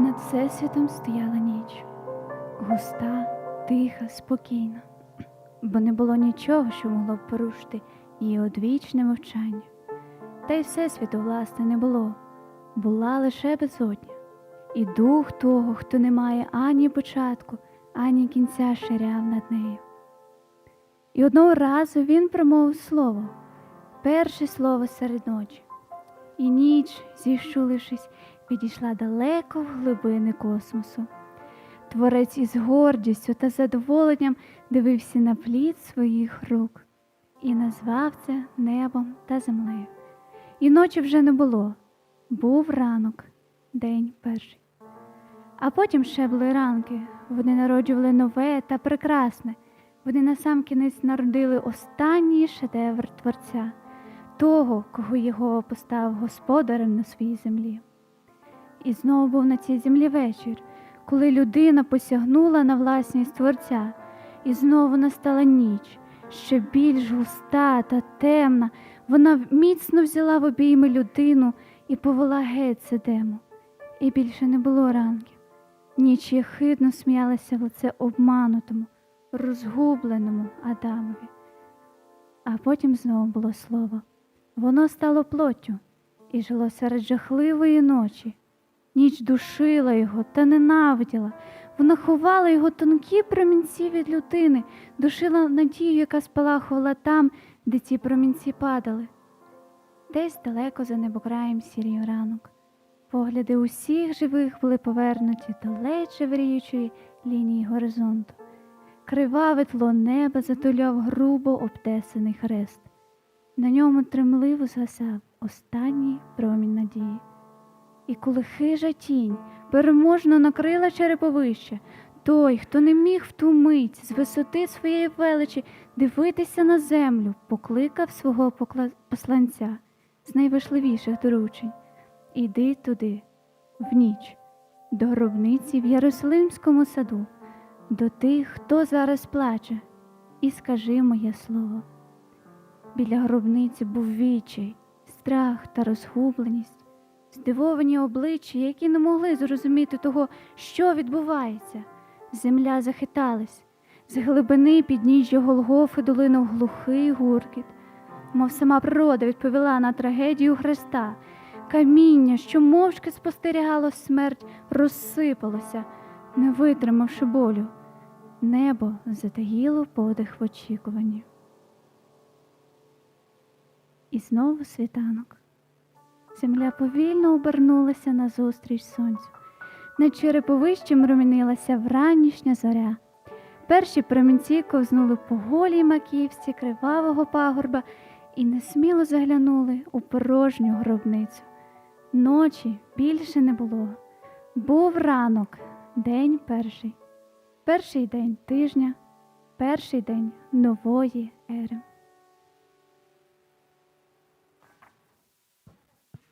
Над всесвітом стояла ніч, густа, тиха, спокійна, бо не було нічого, що могло б порушити її одвічне мовчання. Та й всесвіту, власне, не було, була лише безодня, і дух того, хто не має ані початку, ані кінця ширяв над нею. І одного разу він промовив слово, перше слово серед ночі. І ніч, зіщулившись, підійшла далеко в глибини космосу. Творець із гордістю та задоволенням дивився на плід своїх рук і назвав це небом та землею. І ночі вже не було, був ранок, день перший. А потім ще були ранки, вони народжували нове та прекрасне. Вони насамкінець народили останній шедевр Творця, того, кого його поставив господарем на своїй землі. І знову був на цій землі вечір, коли людина посягнула на власність Творця, і знову настала ніч, ще більш густа та темна. Вона міцно взяла в обійми людину і повела геть Седему. І більше не було ранків. Ніч єхидно сміялася в лице обманутому, розгубленому Адамові. А потім знову було слово. Воно стало плоттю і жило серед жахливої ночі. Ніч душила його та ненавиділа. Вона ховала його тонкі промінці від людини, душила надію, яка спалахувала там, де ці промінці падали. Десь далеко за небокраєм сірій ранок. Погляди усіх живих були повернуті до ледь шевріючої лінії горизонту. Криваве тло неба затуляв грубо обтесаний хрест. На ньому тремливо згасав останній промінь надії. І коли хижа тінь переможно накрила череповище, той, хто не міг в ту мить з висоти своєї величі дивитися на землю, покликав свого посланця з найважливіших доручень Іди туди, в ніч, до гробниці в Єрусалимському саду, до тих, хто зараз плаче, і скажи моє слово. Біля гробниці був відчай, страх та розгубленість, здивовані обличчя, які не могли зрозуміти того, що відбувається. Земля захиталась, з глибини підніжжя Голгофи долинув глухий гуркіт, мов сама природа відповіла на трагедію Христа. Каміння, що мовчки спостерігало смерть, розсипалося, не витримавши болю. Небо затаїло подих в очікуванні. І знову світанок. Земля повільно обернулася назустріч сонцю. Над череповищем ромінилася вранішня зоря. Перші промінці ковзнули по голій маківці кривавого пагорба і несміло заглянули у порожню гробницю. Ночі більше не було. Був ранок, день перший, перший день тижня, перший день нової ери.